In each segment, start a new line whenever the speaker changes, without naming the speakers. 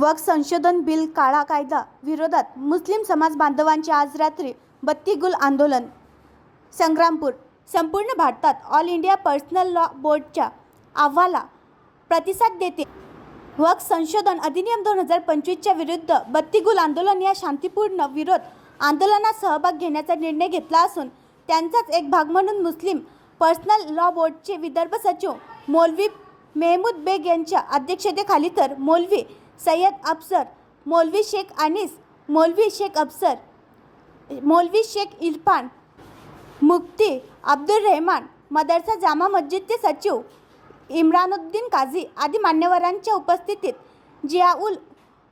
वक संशोधन बिल काळा कायदा विरोधात मुस्लिम समाज बांधवांचे आज रात्री बत्ती गुल आंदोलन. संग्रामपूर संपूर्ण भारतात ऑल इंडिया पर्सनल लॉ बोर्डच्या अहवाला प्रतिसाद देते. वक संशोधन अधिनियम दोन हजार पंचवीसच्या विरुद्ध बत्तीगुल आंदोलन या शांतीपूर्ण विरोध आंदोलनात सहभाग घेण्याचा निर्णय घेतला असून त्यांचाच एक भाग म्हणून मुस्लिम पर्सनल लॉ बोर्डचे विदर्भ सचिव मौलवी मेहमूद बेग यांच्या अध्यक्षतेखाली तर मौलवी सय्यद अफसर मौलवी शेख अनिस मौलवी शेख अफसर मौलवी शेख इरफान मुफ्ती अब्दुल रहमान मदरसा जामा मस्जिदचे सचिव इम्रानुद्दीन काझी आदी मान्यवरांच्या उपस्थितीत जियाउल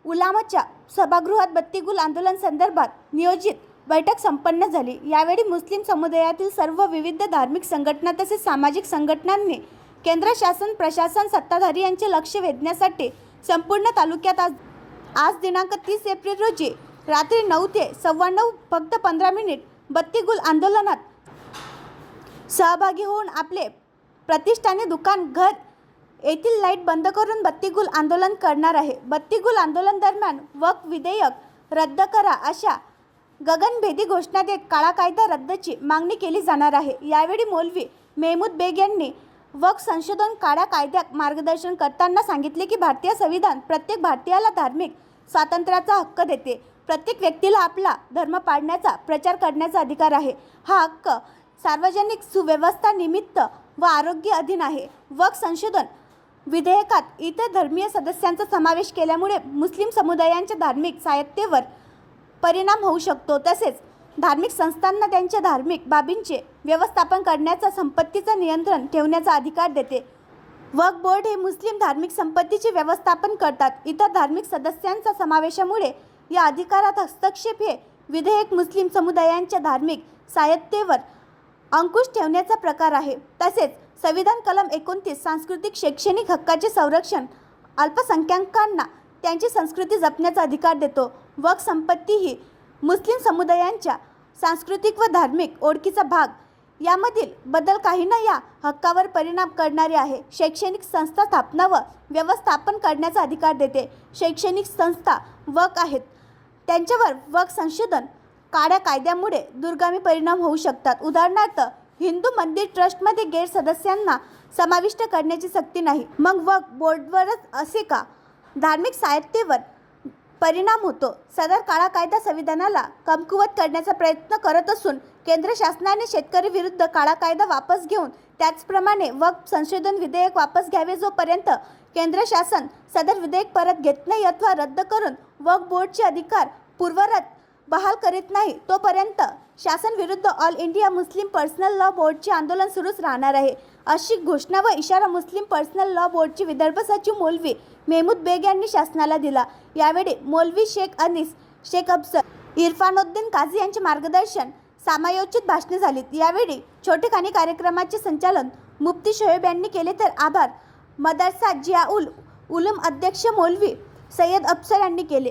उलामाच्या सभागृहात बत्तीगुल आंदोलन संदर्भात नियोजित बैठक संपन्न झाली. यावेळी मुस्लिम समुदायातील सर्व विविध धार्मिक संघटना तसेच सामाजिक संघटनांनी केंद्र शासन प्रशासन सत्ताधारी यांचे लक्ष वेधण्यासाठी संपूर्ण तालुक्यात आज आज दिनांक तीस एप्रिल रोजी रात्री नऊ ते सव्वा नऊ फक्त पंधरा मिनिट बत्तीगुल आंदोलनात सहभागी होऊन आपले प्रतिष्ठाने दुकान घर येथील लाइट बंद करून बत्तीगुल आंदोलन करणार आहे. बत्तीगुल आंदोलन दरम्यान वक विधेयक रद्द करा अशा गगनभेदी घोषणा देत काळा कायदा रद्दची मागणी केली जाणार आहे. यावेळी मौलवी मेहमूद बेग यांनी वक संशोधन काळ्या कायद्यात मार्गदर्शन करताना सांगितले की भारतीय संविधान प्रत्येक भारतीयाला धार्मिक स्वातंत्र्याचा हक्क देते. प्रत्येक व्यक्तीला आपला धर्म पाळण्याचा प्रचार करण्याचा अधिकार आहे. हा हक्क सार्वजनिक सुव्यवस्था निमित्त व आरोग्य अधीन आहे. वक संशोधन विधेयकात इतर धर्मीय सदस्यांचा समावेश केल्यामुळे मुस्लिम समुदायांच्या धार्मिक साहित्यावर परिणाम होऊ शकतो. तसेच धार्मिक संस्थांना त्यांच्या धार्मिक बाबींचे व्यवस्थापन करण्याचा संपत्तीचं नियंत्रण ठेवण्याचा अधिकार देते. वक्फ बोर्ड हे मुस्लिम धार्मिक संपत्तीचे व्यवस्थापन करतात. इतर धार्मिक सदस्यांचा समावेशामुळे या अधिकारात हस्तक्षेप हे विधेयक मुस्लिम समुदायांच्या धार्मिक साहित्यावर अंकुश ठेवण्याचा प्रकार आहे. तसेच संविधान कलम एकोणतीस सांस्कृतिक शैक्षणिक हक्काचे संरक्षण अल्पसंख्याकांना त्यांची संस्कृती जपण्याचा अधिकार देतो. वक संपत्ती ही मुस्लिम समुदायांच्या सांस्कृतिक व धार्मिक ओळखीचा भाग. यामधील बदल काही ना या हक्कावर परिणाम करणारे आहे. शैक्षणिक संस्था स्थापना व व्यवस्थापन करण्याचा अधिकार देते. शैक्षणिक संस्था वक आहेत. त्यांच्यावर वक संशोधन काळ्या कायद्यामुळे दुर्गामी परिणाम होऊ शकतात. उदाहरणार्थ हिंदू मंदिर ट्रस्टमध्ये गैरसदस्यांना समाविष्ट करण्याची सक्ती नाही. मग वक बोर्डवरच असे का? धार्मिक साहित्यवर परिणाम होतो. सदर काळा कायदा संविधानाला कमकुवत करण्याचा प्रयत्न करत असून केंद्र शासनाने शेतकरी विरुद्ध काळा कायदा वापस घेऊन त्याचप्रमाणे वक्फ संशोधन विधेयक वापस घ्यावे जोपर्यंत केंद्र शासन सदर विधेयक परत घेत नाही अथवा रद्द करून वक्फ बोर्डचे अधिकार पूर्वरत बहाल करीत नाही. तोपर्यंत शासन विरुद्ध all India Muslim personal law बोर्डचे आंदोलन सुरूच राहणार आहे. अशी घोषणा व इशारा मुस्लिम पर्सनल लॉ बोर्डचे विदर्भ सचिव मौलवी मेहमूद बेग यांनी शासनाला दिला. यावेळी मौलवी शेख अनिस शेख अफसर इरफानुद्दीन काझी यांचे मार्गदर्शन समायोजित भाषणे झालीत. यावेळी छोटेखानी कार्यक्रमाचे संचालन मुफ्ती शोएब यांनी केले तर आभार. मदरसा जियाउल उलम अध्यक्ष मौलवी सय्यद अफसर यांनी केले.